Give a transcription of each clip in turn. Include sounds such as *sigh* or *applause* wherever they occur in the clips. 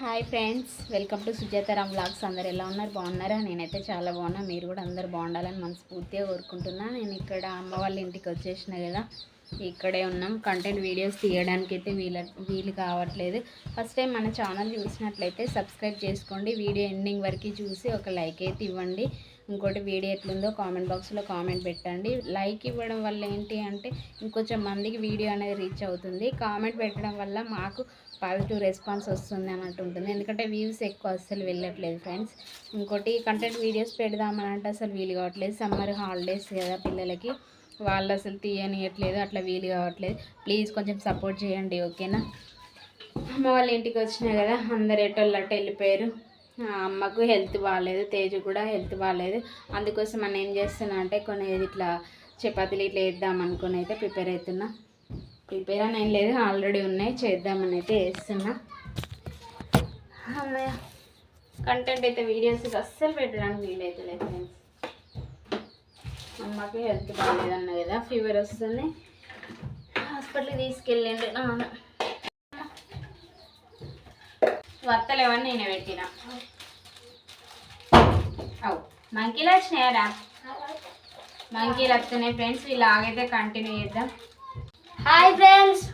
Hi friends welcome to Sujataram blogs అందరు ఎలా ఉన్నారు? బాగున్నారా? నేనైతే చాలా బాగున్నా. మీరు కూడా అందరు బాగుండాలని మనస్ఫూర్తిగా కోరుకుంటున్నా. నేను ఇక్కడ అమ్మ వాళ్ళ ఇంటికి వచ్చేసిన కదా ఇక్కడే ఉన్నాం. కంటెంట్ వీడియోస్ తీయడానికి అయితే వీల వీలు కావట్లేదు. ఫస్ట్ టైం మన ఛానల్ చూసినట్లయితే సబ్స్క్రైబ్ చేసుకోండి. వీడియో ఎండింగ్ వరకు చూసి ఒక లైక్ అయితే ఇవ్వండి. ఇంకోటి వీడియో ఎట్లుందో కామెంట్ బాక్స్లో కామెంట్ పెట్టండి. లైక్ ఇవ్వడం వల్ల ఏంటి అంటే ఇంకొంచెం మందికి వీడియో అనేది రీచ్ అవుతుంది. కామెంట్ పెట్టడం వల్ల మాకు పాజిటివ్ రెస్పాన్స్ వస్తుంది అన్నట్టు ఉంటుంది. ఎందుకంటే వ్యూస్ ఎక్కువ అస్సలు వెళ్ళట్లేదు ఫ్రెండ్స్ ఇంకోటి కంటెంట్ వీడియోస్ పెడదామని అంటే అసలు వీలు కావట్లేదు. సమ్మర్ హాలిడేస్ కదా పిల్లలకి. వాళ్ళు అసలు తీయనియట్లేదు. అట్లా వీలు కావట్లేదు. ప్లీజ్ కొంచెం సపోర్ట్ చేయండి ఓకేనా అమ్మ వాళ్ళ ఇంటికి వచ్చినా కదా అందరు ఎటోళ్ళు అట్ట వెళ్ళిపోయారు. అమ్మకు హెల్త్ బాగాలేదు తేజు కూడా హెల్త్ బాగాలేదు అందుకోసం మనం ఏం చేస్తున్నా అంటే కొన్ని ఇట్లా చపాతీలు ఇట్లా వేద్దాం అనుకుని అయితే ప్రిపేర్ అవుతున్నా ప్రిపేర్ అని ఏం లేదు ఆల్రెడీ ఉన్నాయి చేద్దామని అయితే వేస్తున్నా కంటెంట్ అయితే వీడియోస్ అస్సలు పెట్టడానికి వీలైతే లేదు ఫ్రెండ్స్ అమ్మకి హెల్త్ బాగాలేదన్న కదా ఫీవర్ వస్తుంది. హాస్పిటల్కి తీసుకెళ్ళండి నాన్న. వత్తలేవని నేనే పెట్టిన. అవు. మంకీలు వచ్చినాయరా మంకీలు వస్తున్నాయి ఫ్రెండ్స్ వీళ్ళలాగైతే కంటిన్యూ చేద్దాం. Hi friends.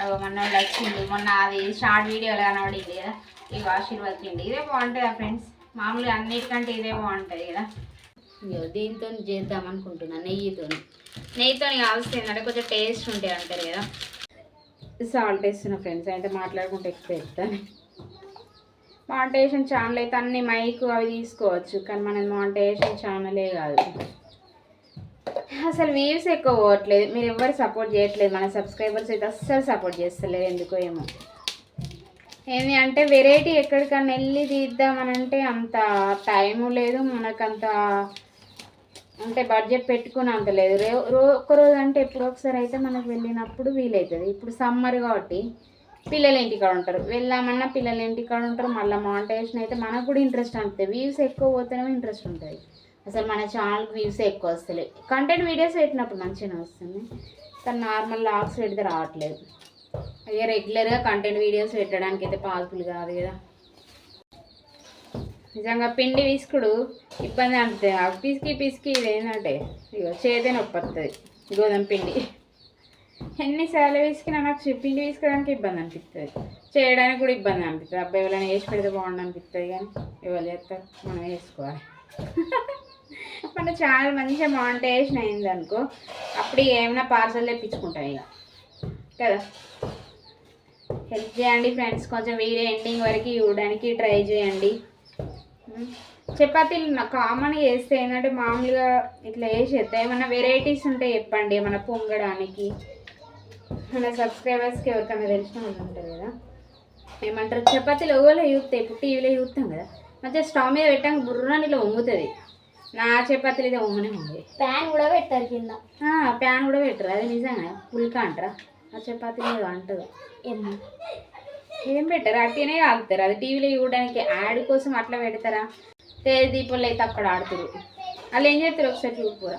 అగో మొన్న వాళ్ళు వచ్చింది మొన్న అది షార్ట్ వీడియోలో కనబడింది కదా. ఇవి ఆశీర్వాద్ తిండి. ఇదే బాగుంటుందా ఫ్రెండ్స్? మామూలుగా అన్నిటికంటే ఇదే బాగుంటుంది కదా. ఇగో దీంతో చేద్దాం అనుకుంటున్నా నెయ్యితో నెయ్యితో కావాల్సింది. ఏంటంటే కొంచెం టేస్ట్ ఉంటాయి అంటారు కదా. సాల్ట్ వేస్తున్నా ఫ్రెండ్స్. అంటే మాట్లాడుకుంటే ఎక్కువ మాంటేషన్ ఛానల్ అయితే అన్ని మైక్ అవి తీసుకోవచ్చు కానీ మనది మాంటేషన్ ఛానలే కాదు. అసలు వ్యూస్ ఎక్కువ పోవట్లేదు. మీరు ఎవరు సపోర్ట్ చేయట్లేదు. మన సబ్స్క్రైబర్స్ అయితే అస్సలు సపోర్ట్ చేస్తలేదు ఎందుకో ఏమో. ఏంటి అంటే వెరైటీ ఎక్కడికన్నా వెళ్ళి తీద్దామనంటే అంత టైము లేదు. మనకంత అంటే బడ్జెట్ పెట్టుకుని అంత లేదు. రో రో ఒక్కరోజు అంటే ఎప్పుడో ఒకసారి అయితే మనకు వెళ్ళినప్పుడు వీలవుతుంది ఇప్పుడు సమ్మర్ కాబట్టి పిల్లలు ఇంటికాడ ఉంటారు? వెళ్ళామన్నా పిల్లలు ఇంటికాడ ఉంటారు? మళ్ళీ మానిటైజేషన్ అయితే మనకు కూడా ఇంట్రెస్ట్ ఉంటుంది వ్యూస్ ఎక్కువ పోతేనే ఇంట్రెస్ట్ ఉంటుంది. అసలు మన ఛానల్కి వ్యూస్ ఎక్కువ వస్తలే కంటెంట్ వీడియోస్ పెట్టినప్పుడు మంచిగానే వస్తుంది. కానీ నార్మల్ లాగ్స్ పెడితే రావట్లేదు. అయ్యే రెగ్యులర్గా కంటెంట్ వీడియోస్ పెట్టడానికి అయితే పాసిబుల్ కాదు కదా. నిజంగా పిండి విసుకుడు ఇబ్బంది అంటే ఆ పిసికి పిసికి ఇది ఏంటంటే ఇగో చేతే నొప్పి వస్తుంది. గోధుమ పిండి. ఎన్నిసార్లు విసికినా నాకు చి- పిండి ఇబ్బంది అనిపిస్తుంది. చేయడానికి కూడా ఇబ్బంది అనిపిస్తుంది. అబ్బాయి ఎవరైనా వేసి పెడితే బాగుండు అనిపిస్తుంది కానీ ఎవరు చేస్తారు? మనం వేసుకోవాలి *laughs* మన చాలా మంచిగా మానిటైజేషన్ అయింది అనుకో అప్పుడు ఏమైనా పార్సల్ తెప్పించుకుంటాయి ఇక. కదా? హెల్ప్ చేయండి ఫ్రెండ్స్ కొంచెం వీడియో ఎండింగ్ వరకు చూడడానికి ట్రై చేయండి. చపాతీలు నాకు కామన్గా వేస్తే ఏంటంటే మామూలుగా ఇట్లా వేసేస్తే ఏమైనా వెరైటీస్ ఉంటే చెప్పండి. ఏమైనా పొంగడానికి? మన సబ్స్క్రైబర్స్కి ఎవరికైనా తెలిసిన వాళ్ళు ఉంటారు కదా. ఏమంటారు? చపాతీలు ఎవరో చూస్తాయి ఇప్పుడు టీవీలో చూస్తాం కదా. మంచిగా స్టవ్ మీద పెట్టాక బుర్రని ఇట్లా వంగుతుంది. నా చపాతీలు అయితే వంగనే ఉంది ప్యాన్ కూడా పెట్టారు కింద. ప్యాన్ కూడా పెట్టరు. అది నిజంగా పుల్కా అంటారా? ఆ చపాతీలు ఏదో అంటారు. ఏం పెట్టారు? అట్టినే ఆగుతారు. అది టీవీలో చూడడానికి యాడ్ కోసం అట్లా పెడతారా? తేజ్ దీపాలు అయితే అక్కడ ఆడుతారు. వాళ్ళు ఏం చేస్తారు? ఒకసారి చూపురా.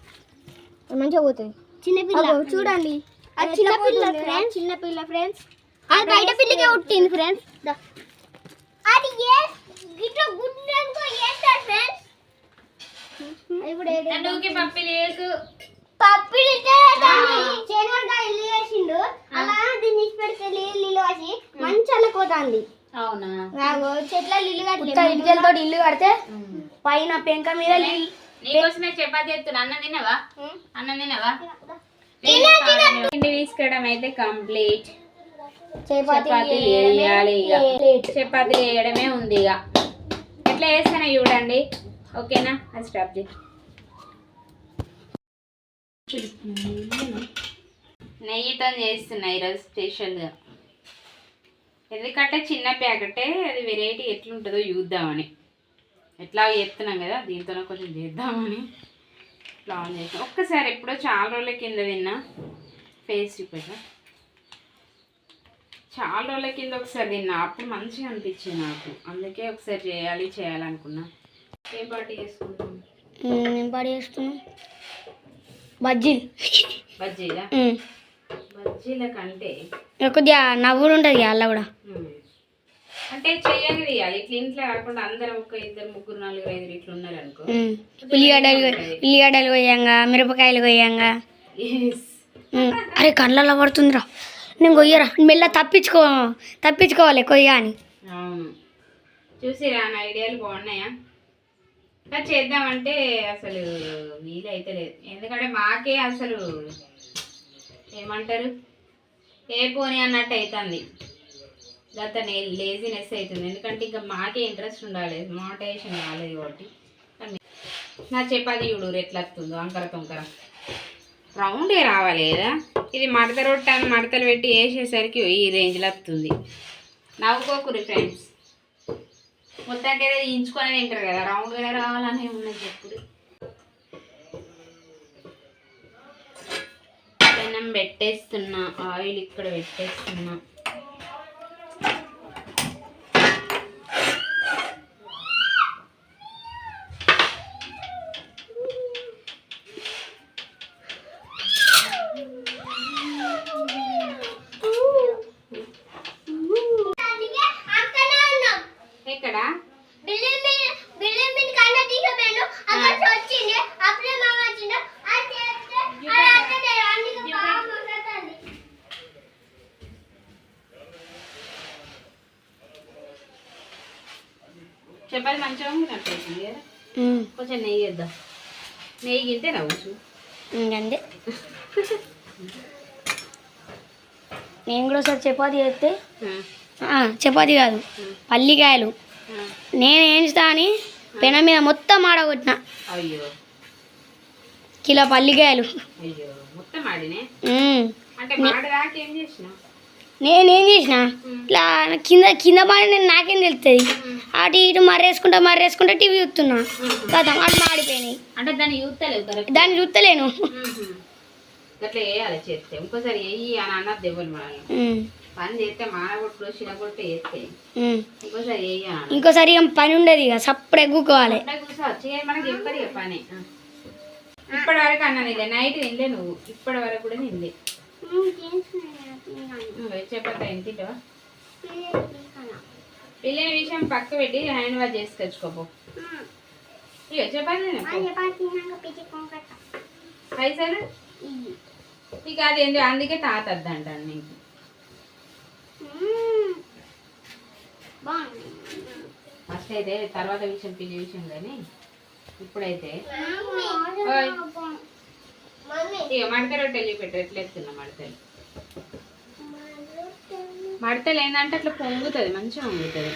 మంచిగా పోతుంది చిన్న పిల్ల చూడండి. అది చిన్న పిల్ల ఫ్రెండ్స్ చిన్న పిల్ల ఫ్రెండ్స్ అది బయట పిల్లకే పుట్టింది ఫ్రెండ్స్ అది ఏ గిట్ల గుడ్డనుకో ఏస్తారు ఫ్రెండ్స్ ఇప్పుడు పప్పిలితే చేనుగా ఇల్లు వేసిండు అలా దీన్ని ఇచ్చి పెడితే నీళ్ళు ఇల్లు వేసి మంచి అల్లకోతాంది అవునా? చెట్ల ఇల్లు కట్టి ఇల్లు కడితే పైన పెంక మీద నీళ్ళు నీకోసమే చపాతీ ఎత్తున్నా అన్నం తినవా? అన్నం తినవా? పిండి తీసుకోవడం అయితే కంప్లీట్. చపాతీ వేయాలి ఇక. చపాతీ వేయడమే ఉంది ఇక. ఎట్లా వేస్తానో చూడండి. ఓకేనా? అది స్టాప్ చేయి. నెయ్యితో చేస్తున్నా ఈరోజు స్పెషల్గా. ఎందుకంటే చిన్న ప్యాకెటే అది వెరైటీ ఎట్లుంటుందో చూద్దామని. ఎట్లా చేస్తున్నాం కదా దీంతోనే కొంచెం చేద్దామని ప్లాన్ చేసాం. ఒక్కసారి ఎప్పుడో చాలా రోజుల కింద తిన్నా ఫేస్ చూపెట్టా చాలా రోజుల కింద ఒకసారి తిన్నా అప్పుడు మంచిగా అనిపించింది నాకు. అందుకే ఒకసారి చేయాలి చేయాలనుకున్నా. ఏ పార్టీ చేసుకుంటాం నేను పాడు చేస్తున్నా బజ్జీలు. బజ్జీలా? కంటే కొద్దిగా నవ్వులు ఉంటుంది అలా కూడా. అంటే చెయ్యని తీయాలి ఇట్లా ఇంట్లో కాకుండా అందరం ఒక ఇద్దరు ముగ్గురు నలుగురు ఐదు ఇట్లా ఉన్నారు అనుకో. ఉల్లిగడ్డలు ఉల్లిగడ్డలు కొయ్యంగా మిరపకాయలు కొయ్యంగా. అరే కళ్ళల్లో పడుతుందిరా. నేను కొయ్యరా? మెల్ల తప్పించుకో తప్పించుకోవాలి కొయ్య అని అవును. చూసిరా నా ఐడియాలు బాగున్నాయా? ఇంకా చేద్దామంటే అసలు వీలైతే లేదు ఎందుకంటే మాకే అసలు ఏమంటారు? ఏ పోనీ అన్నట్టు అవుతుంది గత లేజినెస్ అవుతుంది. ఎందుకంటే ఇంకా మాకే ఇంట్రెస్ట్ ఉండాలి. మోటివేషన్ కాలేదు కాబట్టి. నా చపాతి చూడు ఎట్లా వస్తుందో. అంకర తొంకర. రౌండే రావాలి కదా. ఇది మడత రొట్టె అని మడతలు పెట్టి వేసేసరికి ఈ రేంజ్లో వస్తుంది. నవ్వుకోకురి ఫ్రెండ్స్ మొత్తానికి ఏదో ఇంచుకొని తింటారు కదా. రౌండ్గానే రావాలని ఉన్నది చెప్పుడు పెనం పెట్టేస్తున్నా ఆయిల్ ఇక్కడ పెట్టేస్తున్నా. కదా. కొంచెం నెయ్యి వేద్దాం నెయ్యి గింటే నవ్వచ్చు ఇంకంతే *laughs* నేను కూడా ఒకసారి చపాతి చేస్తే చపాతి కాదు పల్లికాయలు. నేను ఏంచుతా అని పెన మీద మొత్తం ఆడగొట్టిన. అయ్యో. కిలో పల్లికాయలు. మొత్తం ఆడినే. అంటే నేనేం చేసిన ఇట్లా కింద కింద పడి నేను నాకేం తెలుస్తుంది అటు ఇటు మర్రేసుకుంటా మర్రేసుకుంటా టీవీ చూస్తున్నా. కదా అటు మాడిపోయినాయి అంటే దాన్ని చూస్తలేవు కరెక్ట్. దాన్ని చూస్తలేను. అట్లా వేయాలి చేస్తే. ఇంకోసారి వేయి అని అన్నది ఇవ్వను మనల్ని. ఉమ్. పని చేస్తే. ఇంకోసారి వేయి. ఇంకోసారి ఏం ఉండదు ఇక సప్పుడు ఎగ్గుకోవాలి అట్లా కూర్చో చేయాలి మనకి పని. ఇప్పటి వరకు అన్న తినలే నైట్ తినలే నువ్వు. ఇప్పటి వరకు కూడా తినలే ఏం తింటావా పిల్లని విషయం పక్క పెట్టి హ్యాండ్ వాష్ చేసుకొచ్చుకోపో ఇక చెప్పాలి పైసలు? ఇక అది ఏందో అందుకే తాత వద్దంటాను నీకు. ఫస్ట్ అయితే తర్వాత విషయం పిల్లి విషయం కానీ ఇప్పుడైతే. ఇక మడత రొట్టెలు పెట్టు ఎట్లా ఎత్తున్నా మడతలు. మడతలు ఏంటంటే అట్లా పొంగుతుంది మంచిగా పొంగుతుంది.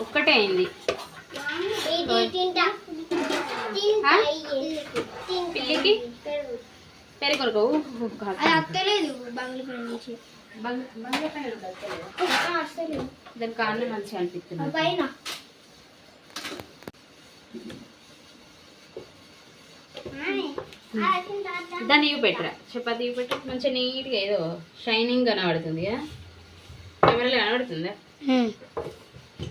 ఒక్కటే అయింది? పిల్లికి? పెరుగు. కొనుక్కో. ఊ, కాదు. అది అత్తలేదు బంగ్లాపేట నుంచి. బంగ్- బంగాళాకాయలు ఉండదు, తెలియదా? అస్తలేదు దాని కారణం మంచిగా అనిపిస్తుంది పైన. దాన్ని ఇవి పెట్టరా? చపాతి ఇవి పెట్టు మంచిగా నీట్గా ఏదో షైనింగ్ కనబడుతుంది కెమెరాలో కనబడుతుందా?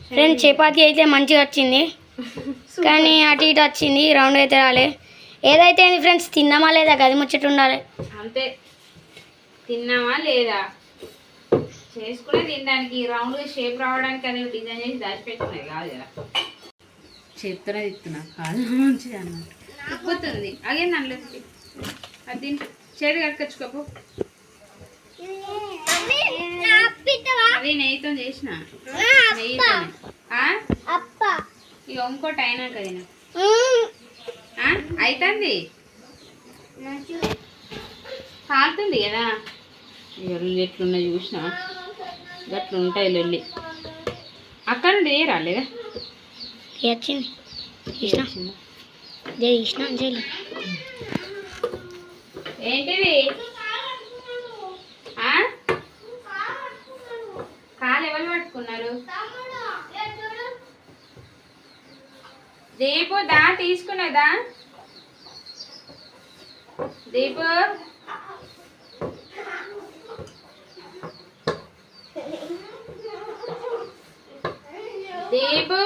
ఫ్రెండ్ చపాతీ అయితే మంచిగా వచ్చింది. *laughs* కానీ అటు ఇటు వచ్చింది రౌండ్ అయితే రాలే. ఏదైతే ఏంది ఫ్రెండ్స్ తిన్నామా లేదా గది ముచ్చట ఉండాలి. అంతే. తిన్నామా లేదా? చేసుకునే తినడానికి రౌండ్గా షేప్ రావడానికి అది డిజైన్ చేసి దాచిపెట్టుకునేది కాదు కదా. చేత్తోనే తిస్తున్నా కాదు మంచిది అన్నమాట ఉప్పుతుంది అదే దాంట్లో అది తిని. చేతి కట్టుకొచ్చుకోపు అది నెయ్యితో చేసిన? అప్ప. ఇక ఇంకోటి అయినాక తిన. అవుతుంది కాలుతుంది కదా? లొల్లి ఎట్లున్నా చూసిన. గట్లుంటాయి లొల్లి. అక్కడ నుండి ఏ రాలేదా వచ్చింది తీసిన జై తీసిన జై ఎవరు పట్టుకున్నారు? దీపు దా తీసుకునేదా దీపు? దీపు?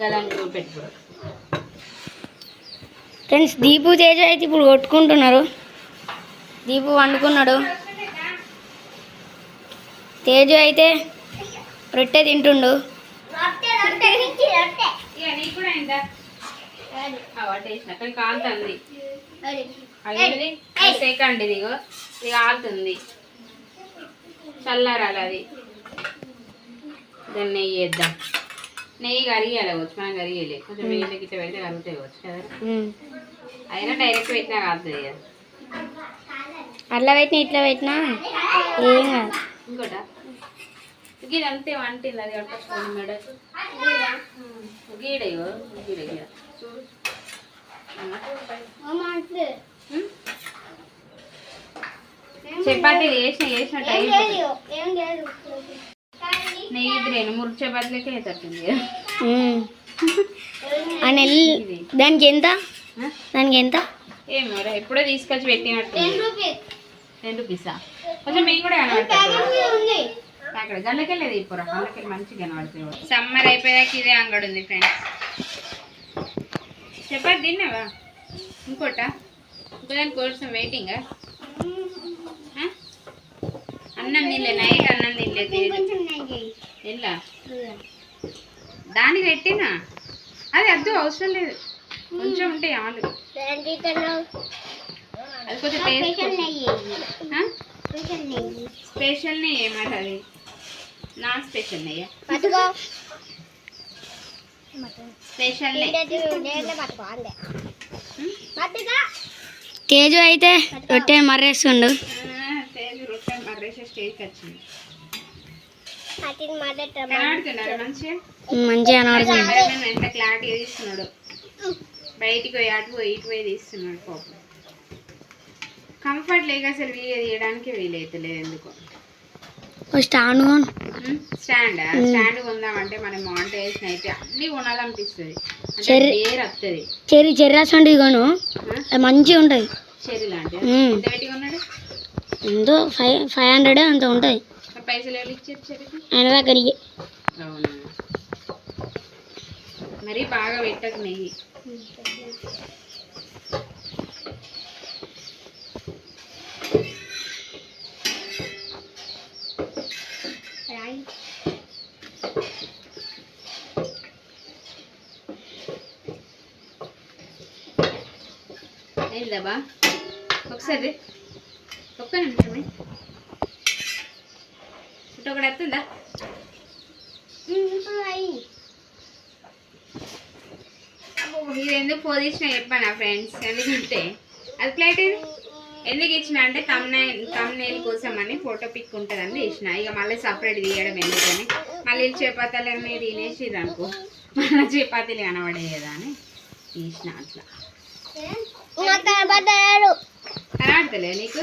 గలాన్ని పెట్టుకో. ఫ్రెండ్స్ దీపు తేజ అయితే ఇప్పుడు కొట్టుకుంటున్నారు. దీపు వండుకున్నాడు. తేజు అయితే రొట్టె తింటుండు. కాలుతుంది సెకండ్ ఇదిగో ఇది కాలుతుంది చల్లారాలి అది దాన్ని వేద్దాం నెయ్యి కరిగేయాలి వచ్చు మనం కరిగేయలే కొంచెం నీళ్ళు గిట్ట పెడితే కరుగుతాయి వచ్చు కదా. అయినా డైరెక్ట్ పెట్టినా కదా అట్లా పెట్టినా ఇట్లా పెట్టినా? ఏం కాదు. ఇంకోట? ఇది అంతే వంటింది అది కట్టేసుకోండి మేడ. గీడ గీడ గీడ. చూడు? చపాతీ నెయ్యి దానికి ఎంత? దానికి ఎంత? ఏమో రా, ఎప్పుడో తీసుకొచ్చి పెట్టినట్టు టెన్ రూపీసా కొంచెం మీకు కూడా కనబడుతుంది. అక్కడ గల్లకెళ్ళేది ఇప్పుడు గల్లకెళ్ళి మంచిగా కనబడుతుంది సమ్మర్ అయిపోయాక ఇదే అంగడి ఉంది ఫ్రెండ్స్. చెప్పాలి తిన్నావా? ఇంకోట? ఇంకో దాని కోసం వెయిటింగ్ అన్నం తినలే నైట్ అన్నం తినలేదు ఎలా దానికి పెట్టినా? అది వద్దు అవసరం లేదు. కొంచెం ఉంటే చాలు. అది కొంచెం టేస్ట్? స్పెషల్ నెయ్యి. మరి అది? నా స్పెషల్ నెయ్యి? స్పెషల్ నెయ్యి. తేజు అయితే రొట్టె మర్రేస్తుండు. తేజు రొట్టె మర్రేసే స్టేజ్కి వచ్చింది మంచిగా? ఎంత క్లారిటీ తీస్తున్నాడు. బయటికి పోయి అటు పోయి ఇటు పోయి తీస్తున్నాడు పాపం కంఫర్ట్ లేక అసలు వీడియో తీయడానికి వీలైతలేదు ఎందుకో. ఓ స్టాండ్. స్టాండ్? స్టాండ్ కొందామంటే మనం మాంటేజ్ అయితే అన్ని కొనాలనిపిస్తుంది. చెర్రీ- చెర్రీ చెర్రీ కొను. మంచిగా ఉంటుంది. చెర్రీ లాంటిది. ఎంత పెట్టి కొన్నాడు ఎంతో ఫైవ్ ఫైవ్ హండ్రెడ్ అంత ఉంటుంది మరి పైసలు ఎవరు ఇచ్చారు చెర్రీకి ఆయన దగ్గర ఇయ్యి. అవునా మరి బాగా పెట్టకు నెయ్యి అయిందా బా ఒకసారి ఒక్క నిమిషమే ఇటు ఒకటి వస్తుందా ఇది ఎందుకు పోదించిన చెప్పాను ఫ్రెండ్స్? ఎందుకంటే అది ప్లేట్ ఇది ఎందుకు ఇచ్చిన అంటే తమ్నే తమ్నేల్ కోసం అని ఫోటో పిక్ ఉంటుందని తీసిన. ఇక మళ్ళీ సపరేట్ తీయడం ఎందుకని? మళ్ళీ చపాతీలు అన్నీ తినేసి అనుకో. మళ్ళీ చపాతీలు కనబడే కదా అని తీసిన అట్లా. నీకు?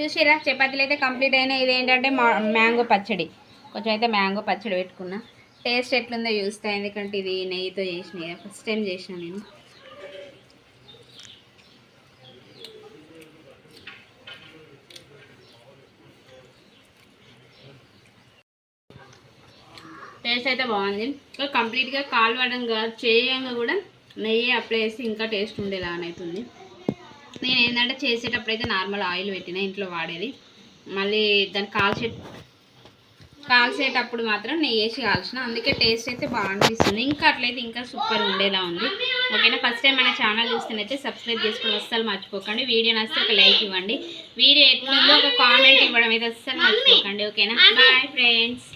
చూసిరా చపాతీలు అయితే కంప్లీట్ అయినాయి. ఇది ఏంటంటే మా- మ్యాంగో పచ్చడి. కొంచెం అయితే మ్యాంగో పచ్చడి పెట్టుకున్నా. టేస్ట్ ఎట్లుందో చూస్తా ఎందుకంటే ఇది నెయ్యితో చేసిన ఫస్ట్ టైం చేసిన నేను. టేస్ట్ అయితే బాగుంది. కంప్లీట్గా కాలువడంగా చేయంగా కూడా నెయ్యి అప్లై చేసి ఇంకా టేస్ట్ ఉండేలా అవుతుంది. నేను ఏంటంటే చేసేటప్పుడు అయితే నార్మల్ ఆయిల్ పెట్టిన ఇంట్లో వాడేది. మళ్ళీ దాన్ని కాల్చే కాల్చేటప్పుడు మాత్రం నెయ్యి వేసి కాల్చిన. అందుకే టేస్ట్ అయితే బాగా అనిపిస్తుంది. ఇంకా అట్లయితే ఇంకా సూపర్ ఉండేలా ఉంది. ఓకేనా? ఫస్ట్ టైం మన ఛానల్ చూస్తేనైతే సబ్స్క్రైబ్ చేసుకోవడం అస్సలు మర్చిపోకండి. వీడియో నచ్చితే ఒక లైక్ ఇవ్వండి. వీడియో ఎట్లుందో ఒక కామెంట్ ఇవ్వడం అయితే అస్సలు మర్చిపోకండి. ఓకేనా? Bye friends.